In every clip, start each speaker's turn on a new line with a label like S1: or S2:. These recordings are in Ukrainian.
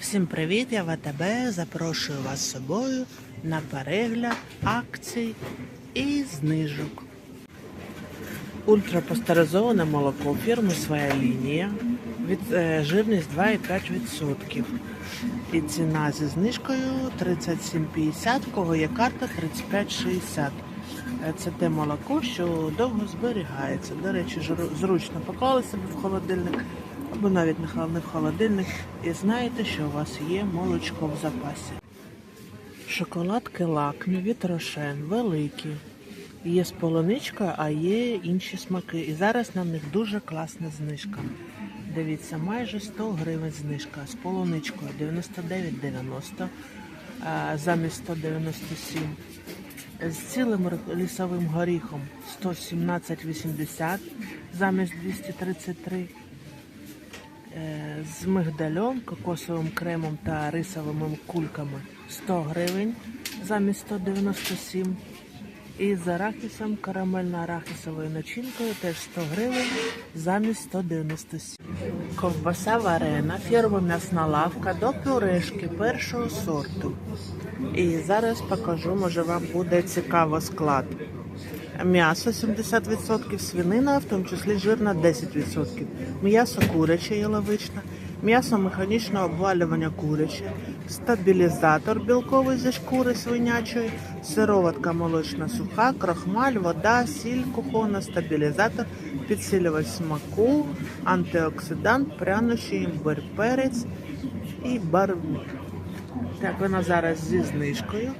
S1: Всім привіт! Я ВТБ. Запрошую вас з собою на перегляд акцій і знижок. Ультрапастеризоване молоко фірми Своя лінія. Від, е, жирність 2,5%. І ціна зі знижкою 37,50, кого є карта 35,60. Е, Це те молоко, що довго зберігається. До речі, зручно поклали себе в холодильник або навіть не в холодильник, і знаєте, що у вас є молочко в запасі. Шоколадки лакмі від Рошен великі. Є з полуничкою, а є інші смаки. І зараз на них дуже класна знижка. Дивіться, майже 100 гривень знижка. З полуничкою 99,90 замість 197. З цілим лісовим горіхом 117,80 замість 233. Е, з мигдальом, кокосовим кремом та рисовими кульками 100 гривень замість 197. І з арахісом карамельно-арахісовою начинкою теж 100 гривень замість 197. Ковбаса варена, фірма м'ясна лавка до пюрешки першого сорту. І зараз покажу, може вам буде цікаво склад. М'ясо 70%, свинина, в тому числі жирна 10%. М'ясо куряче яловичне, м'ясо механічного обвалювання куряче, стабілізатор білковий зі шкури свинячої, сироватка молочна суха, крохмаль, вода, сіль кухонна, стабілізатор, підсилювач смаку, антиоксидант, прянощі, імбир, перець і барвник. Так, вона зараз зі знижкою.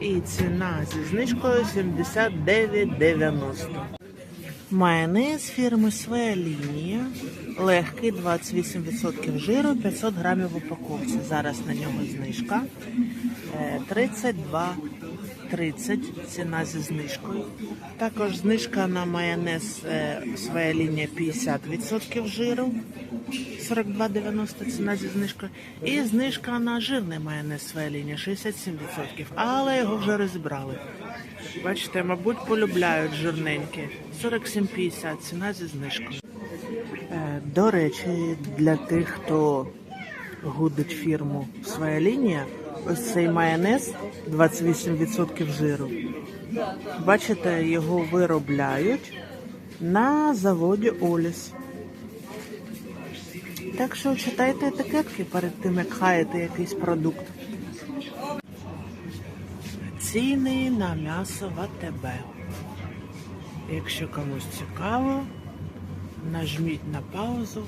S1: І ціна зі знижкою 79,90. Майонез фірми «Своя лінія». Легкий 28% жиру, 500 грамів в упаковці. Зараз на нього знижка е, 32 30, ціна зі знижкою. Також знижка на майонез, е, своя лінія 50% жиру, 42,90 ціна зі знижкою. І знижка на жирний майонез, своя лінія 67%. Але його вже розібрали. Бачите, мабуть, полюбляють жирненькі. 47,50 ціна зі знижкою. Е, до речі, для тих, хто гудить фірму своя лінія ось цей майонез 28% жиру. Бачите, його виробляють на заводі Оліс. Так що читайте етикетки перед тим, як хаєте якийсь продукт. Ціни на м'ясо в АТБ. Якщо комусь цікаво, нажміть на паузу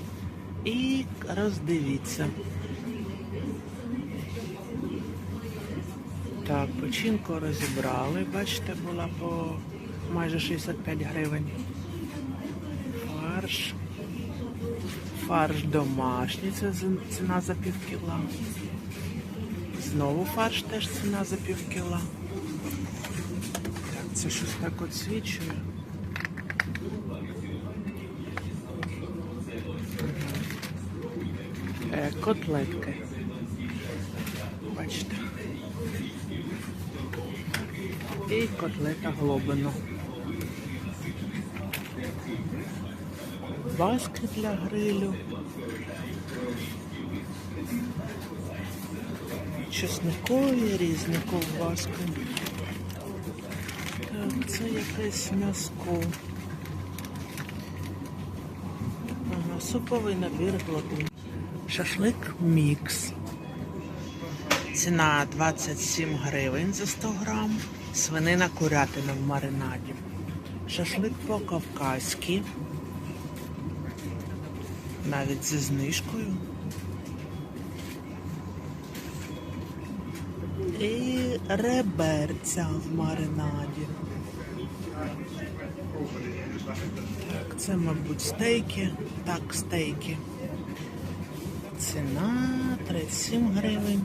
S1: і роздивіться. Так, печінку розібрали, бачите, була по майже 65 гривень. Фарш. Фарш домашній, це ціна за пів кіла. Знову фарш теж ціна за пів кіла. Так, це щось так освічує. Е, котлетки. Бачите. І котлета глобино. Баски для грилю. Чесникові різні ковбаски. Так, це якесь м'яско. Ага, суповий набір глотин. Шашлик мікс. Ціна 27 гривень за 100 грам. Свинина курятина в маринаді. Шашлик по-кавказьки. Навіть зі знижкою. І реберця в маринаді. Так, це, мабуть, стейки. Так, стейки. Ціна 37 гривень.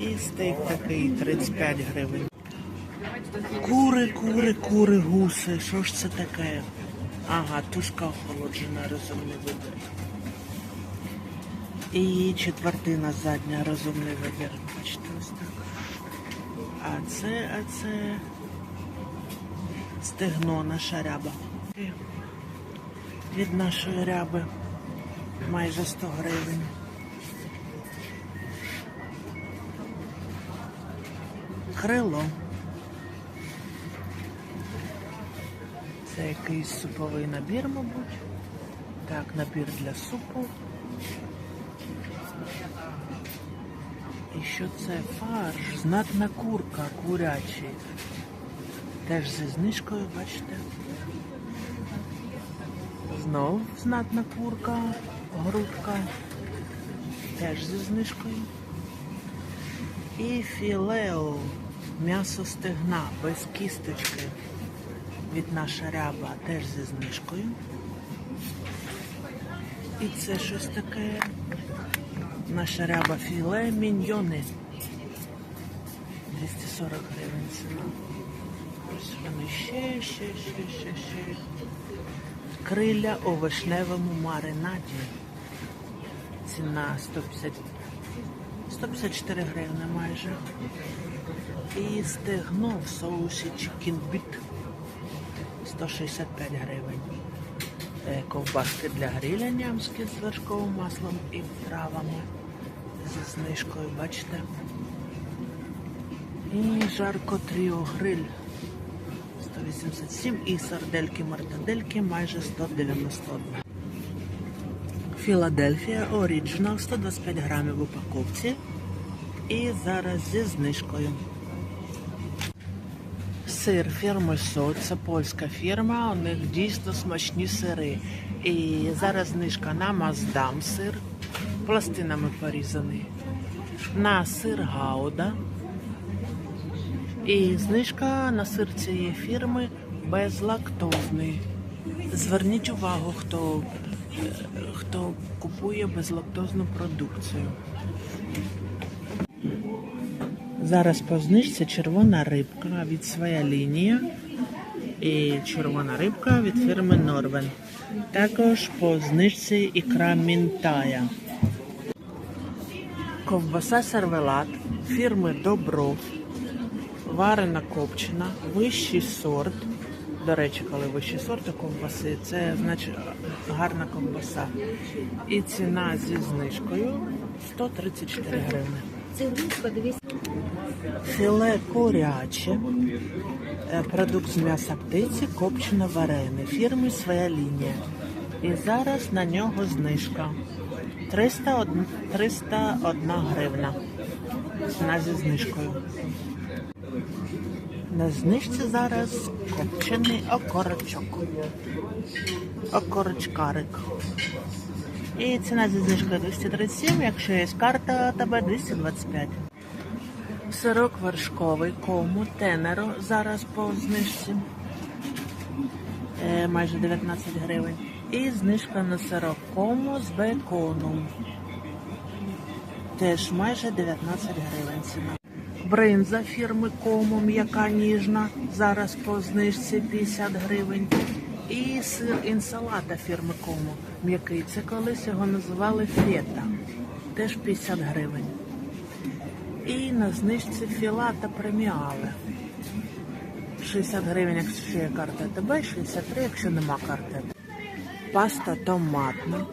S1: І стейк такий 35 гривень кури, кури, гуси. Що ж це таке? Ага, тушка охолоджена розумний вибір. І четвертина задня розумний вибір. Бачите, ось так. А це, а це стегно наша ряба. Від нашої ряби майже 100 гривень. Крило. Це якийсь суповий набір, мабуть. Так, набір для супу. І що це фарш? Знатна курка курячий. Теж зі знижкою, бачите. Знов знатна курка, грудка. Теж зі знижкою. І філео, м'ясо стегна без кісточки від наша ряба теж зі знижкою. І це щось таке. Наша ряба філе міньйони. 240 гривень ціна. Ось вони ще, ще, ще, ще, ще. Криля у вишневому маринаді. Ціна 150, 154 гривни майже. І стегно в соусі Beat 165 гривень. Е, Ковбаски для гриля нямські з вершковим маслом і травами зі знижкою, бачите? І жарко тріо гриль 187 і сардельки мартадельки майже 191. Філадельфія Оріджинал 125 грамів в упаковці. І зараз зі знижкою. Сир фірми СО, це польська фірма, у них дійсно смачні сири. І зараз знижка на Маздам сир, пластинами порізаний, на сир Гауда. І знижка на сир цієї фірми безлактозний. Зверніть увагу, хто, е, хто купує безлактозну продукцію. Зараз по знижці червона рибка від своя лінія і червона рибка від фірми Норвен. Також по знижці ікра Мінтая. Ковбаса сервелат фірми Добров. Варена копчена, вищий сорт. До речі, коли вищий сорт ковбаси, це значить гарна ковбаса. І ціна зі знижкою 134 гривни.
S2: Цибулька 200.
S1: Філе куряче, е, продукт з м'яса птиці, копчено варене, фірми своя лінія. І зараз на нього знижка. 301, 301 гривна. Ціна зі знижкою. На знижці зараз копчений окорочок. Окорочкарик. І ціна зі знижкою 237, якщо є карта, тебе 225. Сирок вершковий, кому, тенеро зараз по знижці. Е, майже 19 гривень. І знижка на сирок кому з беконом. Теж майже 19 гривень ціна. Бринза фірми Кому, м'яка ніжна, зараз по знижці 50 гривень. І сир інсалата фірми Кому, м'який. Це колись його називали фета. Теж 50 гривень. І на знижці філата преміале. 60 гривень, якщо є карта ТБ, 63, якщо нема карти. Паста томатна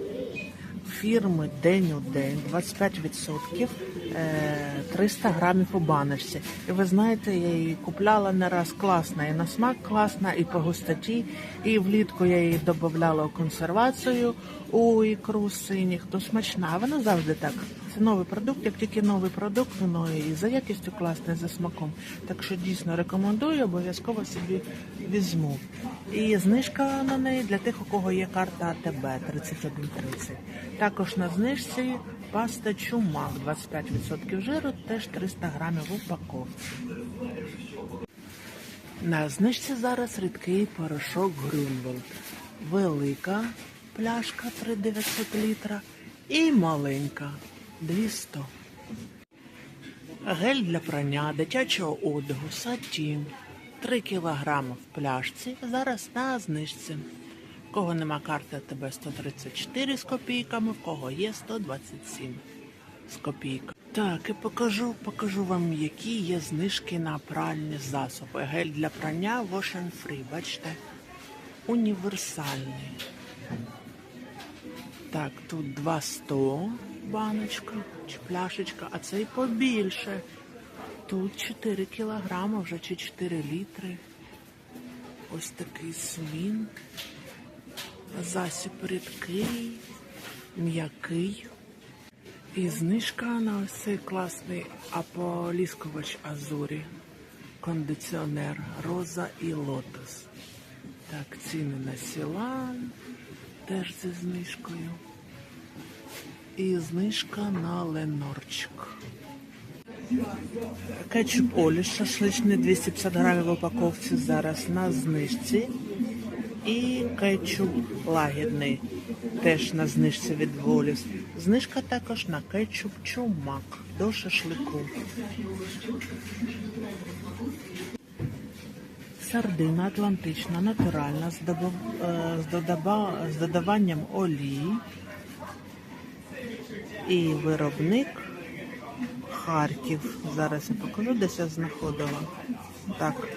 S1: фірми День у день 25%, е, 300 грамів у баночці. І ви знаєте, я її купляла не раз класна, і на смак класна, і по густоті. І влітку я її додавала у консервацію у ікру синіх, то смачна. Вона завжди так. Це новий продукт, як тільки новий продукт, воно і за якістю класне, за смаком. Так що дійсно рекомендую, обов'язково собі візьму. І знижка на неї для тих, у кого є карта АТБ 3130. Також на знижці паста чумак 25% жиру, теж 300 грамів в упаковці. На знижці зараз рідкий порошок Грюнвелд. Велика пляшка 3900 літра і маленька 200. Гель для прання дитячого одягу Сатін 3 кг в пляшці. Зараз на знижці. В кого нема карти ТБ 134 з копійками, в кого є 127 з копійками. Так, і покажу, покажу вам, які є знижки на пральні засоби. Гель для прання Wash and Free, бачите? Універсальний. Так, тут 200 баночка чи пляшечка, а цей побільше. Тут 4 кілограми, вже чи 4 літри. Ось такий свін. Засіб рідкий, м'який. І знижка на цей класний аполіскувач Азурі. Кондиціонер Роза і Лотос. Так, ціни на Сілан теж зі знижкою. І знижка на Ленорчик. Кетчуп Олі шашличний 250 грамів в упаковці зараз на знижці. І кетчуп лагідний теж на знижці від Воліс. Знижка також на кетчуп чумак до шашлику. Сардина атлантична, натуральна, з, е, додаванням олії. І виробник Харків. Зараз я покажу, десь я знаходила. Так,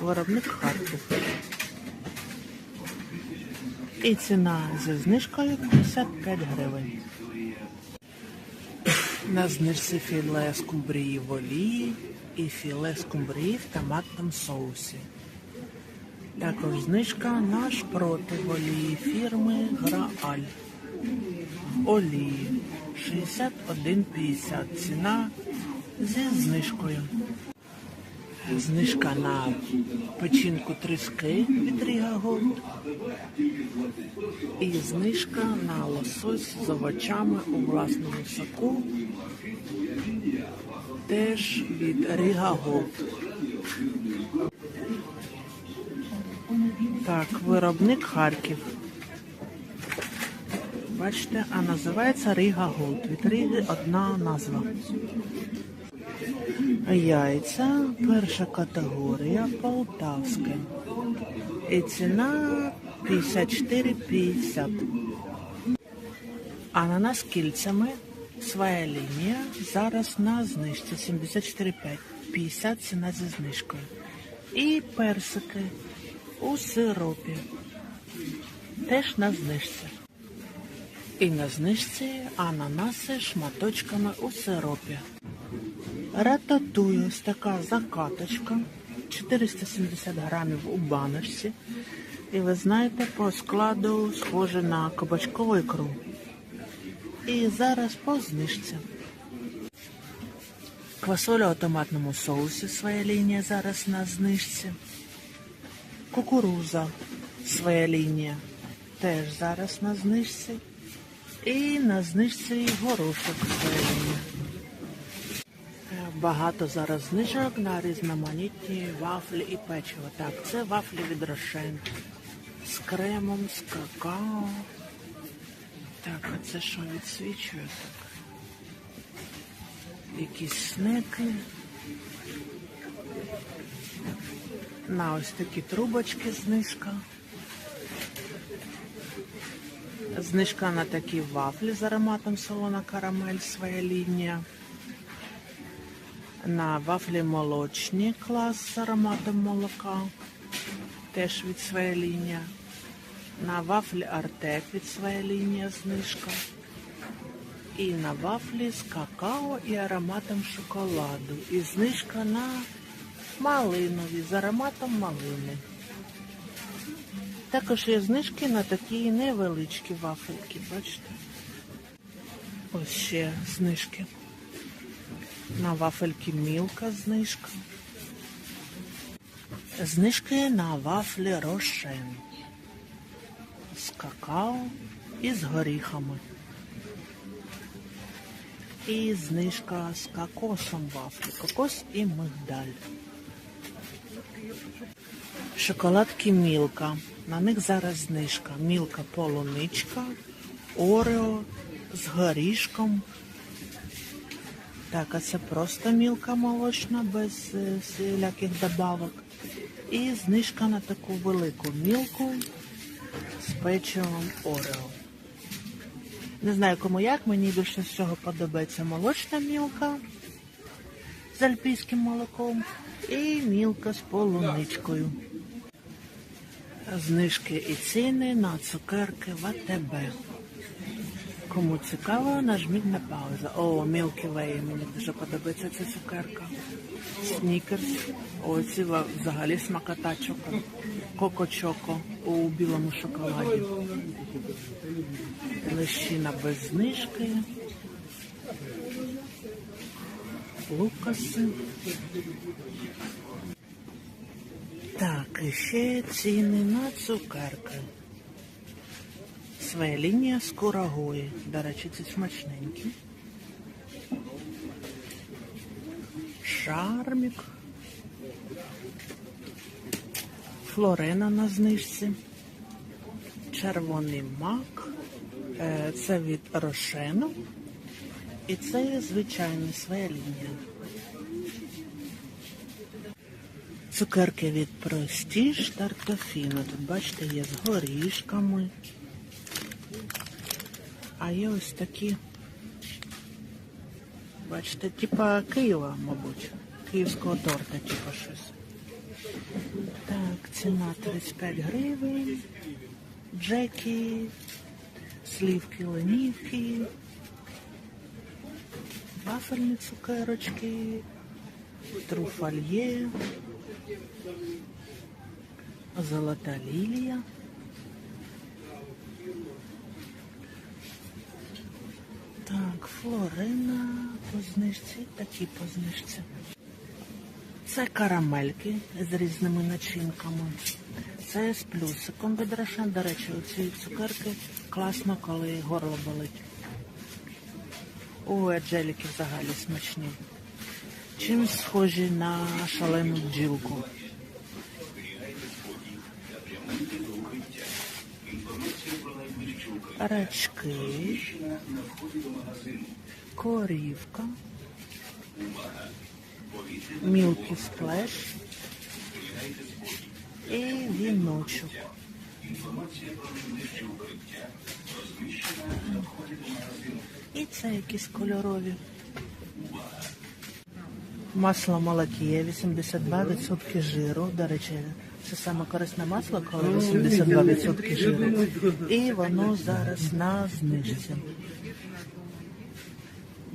S1: виробник Харків. І ціна зі знижкою 55 гривень. На знижці філе скумбрії в олії і філе скумбрії в томатному соусі. Також знижка на шпроти в олії фірми Грааль. Олії 61,50. Ціна зі знижкою. Знижка на печінку тріски від Ріга Голд. І знижка на лосось з овочами у власному соку. Теж від Ріга Голд. Так, виробник Харків. Бачите, а називається Ріга Голд. Від Ріги одна назва. Яйця, перша категорія, полтавське. І ціна 54,50. Ананас кільцями, своя лінія, зараз на знижці 74,5. 50 ціна зі знижкою. І персики у сиропі. Теж на знижці. І на знижці ананаси шматочками у сиропі. Рататуй, ось така закаточка. 470 грамів у баночці. І ви знаєте, по складу схоже на кабачкову ікру. І зараз по знижці. Квасоля у томатному соусі своя лінія зараз на знижці. Кукуруза своя лінія теж зараз на знижці. І на знижці горошок лінія. Е, Багато зараз знижок на різноманітні вафлі і печиво. Так, це вафлі від Рошен з кремом, з какао. Так, а це що відсвічує так? Якісь снеки. На ось такі трубочки знижка. Знижка на такі вафлі з ароматом солона карамель, своя лінія. На вафлі молочні клас з ароматом молока. Теж від своя лінія. На вафлі Артек від своя лінія знижка. І на вафлі з какао і ароматом шоколаду. І знижка на малинові з ароматом малини. Також є знижки на такі невеличкі вафельки, бачите? Ось ще знижки. На вафельки мілка знижка. Знижки на вафлі рошен. З какао і з горіхами. І знижка з кокосом вафлі. Кокос і мигдаль. Шоколадки Мілка. На них зараз знижка. Мілка полуничка, Орео з горішком. Так, а це просто мілка молочна, без е, всіляких добавок. І знижка на таку велику мілку з печивом Орео. Не знаю кому як, мені більше всього подобається молочна мілка з альпійським молоком і мілка з полуничкою. Знижки і ціни на цукерки в АТБ. Кому цікаво, нажміть на паузу. О, Milky Way, мені дуже подобається ця цукерка. Снікерс. О, взагалі смакота чоко. Коко Чоко у білому шоколаді. Лещина без знижки. Лукаси. Так, ще ціни на цукерки. Своя лінія з курагої. До речі, ці смачненькі. Шармік. Флорена на знижці. Червоний мак. Е, Це від Рошену. І це звичайна своя лінія. Цукерки від Простіж Тартофіно. Тут, бачите, є з горішками. А є ось такі, бачите, типа Києва, мабуть. Київського торта, типа щось. Так, ціна 35 гривень. Джекі, слівки, ленівки, вафельні цукерочки, труфальє, золота лілія. Так, флорина по знижці, такі по знижці. Це карамельки з різними начинками. Це з плюсиком від Рошен. До речі, ці цукерки класно, коли горло болить. Ой, а джеліки взагалі смачні. Чимось схожі на шалену бджілку. Рачки, корівка, мілкі сплеш і віночок. І це якісь кольорові. Масло молокіє, 82% жиру. До речі, це саме корисне масло, коли 82% жиру. І воно зараз на знижці.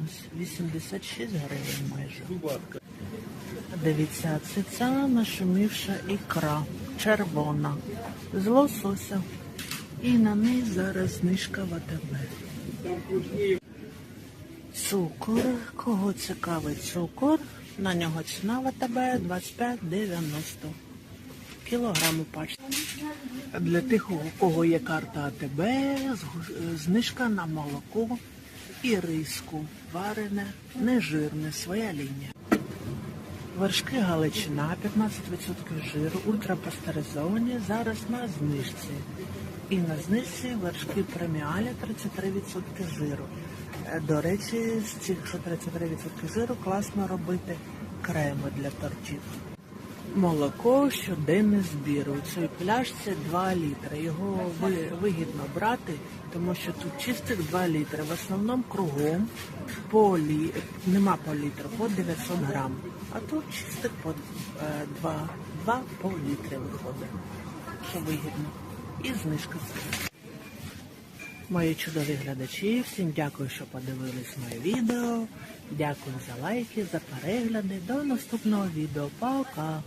S1: Ось 86 гривень майже. Дивіться, це ця нашумівша ікра, червона, з лосося. І на неї зараз знижка в АТБ. Цукор. Кого цікавий цукор? На нього ціна в АТБ 25,90. Кілограм у пачці. Для тих, у кого є карта АТБ, знижка на молоко і риску. Варене, нежирне, своя лінія. Вершки Галичина, 15% жиру, ультрапастеризовані, зараз на знижці. І на знижці вершки преміалі 33% жиру. Е, До речі, з цих що 33% жиру класно робити креми для тортів. Молоко щоденний збір. У цій пляшці 2 літри. Його вигідно брати, тому що тут чистих 2 літри. В основному кругом по лі... нема по літру, по 900 грам. А тут чистих по 2, 2 по літри виходить. Що вигідно. І знижка. Мої чудові глядачі, всім дякую, що подивились моє відео. Дякую за лайки, за перегляди. До наступного відео. Пока!